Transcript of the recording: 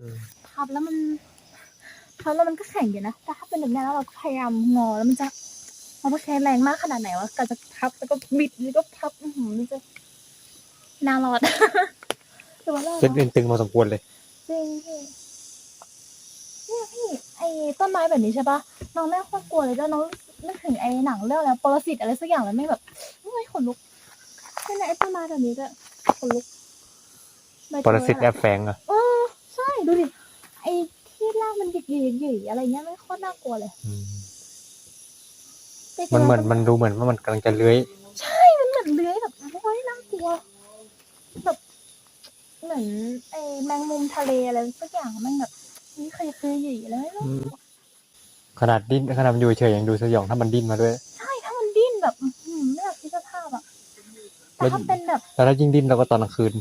อืมทับแล้วมันทับแล้วมันก็แข็งอยู่นะแต่ถ้าเป็นแบบนี้แล้วเราก็พยายามงอแล้วมันจะมันต้องใช้แรงมากขนาดไหนวะก็จะทับแล้วก็บิดแล้วก็ทับอื้อหือมันจะน่ารอดแต่ว่าเราเส้นเอ็นตึงพอสมควรเลยจริงพี่เนี่ยพี่ไอ้ต้นไม้แบบนี้ใช่ปะน้องแม่โคตรกลัวเลยแล้วน้องนึกถึงไอ้หนังเรื่องอะไรปรสิตอะไรสักอย่างแล้วไม่แบบไม่ขนลุกใช่ไหมไอ้ต้นไม้แบบนี้ก็ขนลุกใบปรสิตเตแอยบแฝงอะเออใช่ ดูดิ ไอ้ที่ล่างมันหยิกหยิกหยิกอะไรเงี้ยไม่โคตรน่ากลัวเลยอืมจริงๆมันเหมือนแล้วมันดูเหมือนว่ามันกำลังจะเลื้อย ใช่มันเหมือนเลื้อยแบบโอ้ยน่ากลัวแบบเหมือนไอ้แมงมุมทะเลอะไรสักอย่างมันแบบนี่เคยเคยหยิกอะไรไม่รู้อืม ขนาดดิ้นขนาดมันอยู่เฉยยังดูสยองถ้ามันดิ้นมาด้วย ใช่ถ้ามันดิ้นแบบอื้อหือไม่อยากคิดสภาพอะแต่ถ้าเป็นแบบ แล้วถ้ายิ่งดิ้นเราก็ตอนกลางคืน